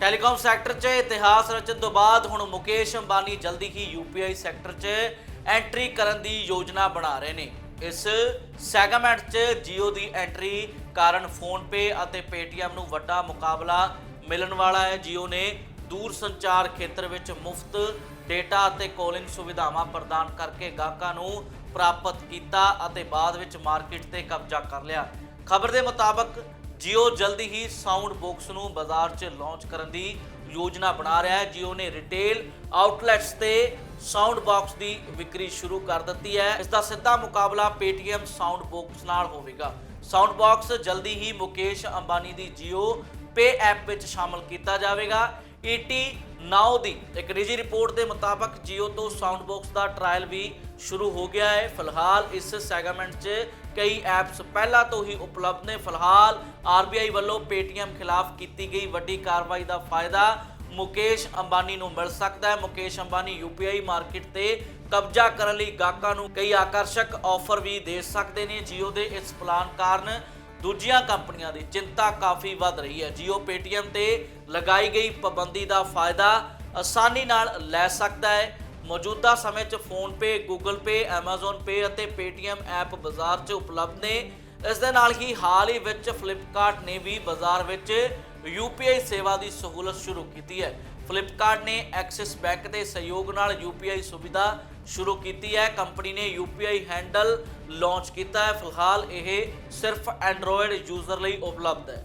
Telecom sector 'ਚ ਇਤਿਹਾਸ ਰਚਣ ਤੋਂ ਬਾਅਦ ਹੁਣ ਮੁਕੇਸ਼ ਅੰਬਾਨੀ ਜਲਦੀ ਹੀ ਯੂਪੀਆਈ ਸੈਕਟਰ 'ਚ ਐਂਟਰੀ ਕਰਨ ਦੀ ਯੋਜਨਾ ਬਣਾ ਰਹੇ ਨੇ। ਇਸ ਸੈਗਮੈਂਟ 'ਚ Jio ਦੀ ਐਂਟਰੀ ਕਾਰਨ ਫੋਨਪੇ ਅਤੇ Paytm ਨੂੰ ਵੱਡਾ ਮੁਕਾਬਲਾ ਮਿਲਣ ਵਾਲਾ ਹੈ। Jio ਨੇ ਦੂਰ ਸੰਚਾਰ ਖੇਤਰ ਵਿੱਚ ਮੁਫਤ ਡੇਟਾ ਅਤੇ ਕਾਲਿੰਗ ਸੁਵਿਧਾਵਾਂ ਪ੍ਰਦਾਨ ਕਰਕੇ ਗਾਹਕਾਂ ਨੂੰ ਪ੍ਰਾਪਤ ਕੀਤਾ ਅਤੇ ਬਾਅਦ ਵਿੱਚ ਮਾਰਕੀਟ ਤੇ ਕਬਜ਼ਾ ਕਰ ਲਿਆ। ਖਬਰ ਦੇ ਮੁਤਾਬਕ ਜੀਓ ਜਲਦੀ ਹੀ ਸਾਊਂਡ ਬਾਕਸ ਨੂੰ ਬਾਜ਼ਾਰ 'ਚ ਲਾਂਚ ਕਰਨ ਦੀ ਯੋਜਨਾ ਬਣਾ ਰਿਹਾ ਹੈ। Jio ਨੇ ਰਿਟੇਲ ਆਊਟਲੈਟਸ ਤੇ ਸਾਊਂਡ ਬਾਕਸ ਦੀ ਵਿਕਰੀ ਸ਼ੁਰੂ ਕਰ ਦਿੱਤੀ ਹੈ। ਇਸ ਦਾ ਸਿੱਧਾ ਮੁਕਾਬਲਾ Paytm ਸਾਊਂਡ ਬਾਕਸ ਨਾਲ ਹੋਵੇਗਾ। ਸਾਊਂਡ ਬਾਕਸ ਜਲਦੀ ਹੀ ਮੁਕੇਸ਼ ਅੰਬਾਨੀ ਦੀ ਜੀਓ ਪੇ ਐਪ ਵਿੱਚ ਸ਼ਾਮਲ ਕੀਤਾ ਜਾਵੇਗਾ। ਈਟੀ ਨਾਓ ਦੀ ਇੱਕ ਨਿੱਜੀ ਰਿਪੋਰਟ ਦੇ ਮੁਤਾਬਕ Jio ਤੋਂ ਸਾਊਂਡ ਬਾਕਸ ਦਾ ਟ੍ਰਾਇਲ ਵੀ ਸ਼ੁਰੂ ਹੋ ਗਿਆ ਹੈ। ਫਿਲਹਾਲ ਇਸ ਸੈਗਮੈਂਟ 'ਚ ਕਈ ਐਪਸ ਪਹਿਲਾਂ ਤੋਂ ਹੀ ਉਪਲਬਧ ਨੇ। ਫਿਲਹਾਲ ਆਰਬੀਆਈ ਵੱਲੋਂ Paytm ਖਿਲਾਫ ਕੀਤੀ ਗਈ ਵੱਡੀ ਕਾਰਵਾਈ ਦਾ ਫਾਇਦਾ ਮੁਕੇਸ਼ ਅੰਬਾਨੀ ਨੂੰ ਮਿਲ ਸਕਦਾ ਹੈ। ਮੁਕੇਸ਼ ਅੰਬਾਨੀ ਯੂਪੀਆਈ ਮਾਰਕੀਟ ਤੇ ਕਬਜ਼ਾ ਕਰਨ ਲਈ ਗਾਹਕਾਂ ਨੂੰ ਕਈ ਆਕਰਸ਼ਕ ਆਫਰ ਵੀ ਦੇ ਸਕਦੇ ਨੇ। Jio ਦੇ ਇਸ ਪਲਾਨ ਕਾਰਨ ਦੂਜੀਆਂ ਕੰਪਨੀਆਂ ਦੀ ਚਿੰਤਾ ਕਾਫੀ ਵੱਧ ਰਹੀ ਹੈ। ਜੀਓ Paytm ਤੇ ਲਗਾਈ ਗਈ ਪਾਬੰਦੀ ਦਾ ਫਾਇਦਾ ਆਸਾਨੀ ਨਾਲ ਲੈ ਸਕਦਾ ਹੈ। ਮੌਜੂਦਾ ਸਮੇਂ 'ਚ PhonePe Google Pay Amazon Pay ਅਤੇ Paytm ਐਪ ਬਾਜ਼ਾਰ 'ਚ ਉਪਲਬਧ ਨੇ। ਇਸ ਦੇ ਨਾਲ ਹੀ ਹਾਲ ਹੀ ਵਿੱਚ ਫਲਿੱਪਕਾਰਟ ਨੇ ਵੀ ਬਾਜ਼ਾਰ ਵਿੱਚ UPI ਸੇਵਾ ਦੀ ਸਹੂਲਤ ਸ਼ੁਰੂ ਕੀਤੀ ਹੈ। ਫਲਿੱਪਕਾਰਟ ਨੇ ਐਕਸਿਸ ਬੈਂਕ ਦੇ ਸਹਿਯੋਗ ਨਾਲ UPI ਸੁਵਿਧਾ ਸ਼ੁਰੂ ਕੀਤੀ ਹੈ। ਕੰਪਨੀ ਨੇ UPI ਹੈਂਡਲ ਲਾਂਚ ਕੀਤਾ ਹੈ। ਫਿਲਹਾਲ ਇਹ ਸਿਰਫ ਐਂਡਰੋਇਡ ਯੂਜ਼ਰ ਲਈ ਉਪਲਬਧ ਹੈ।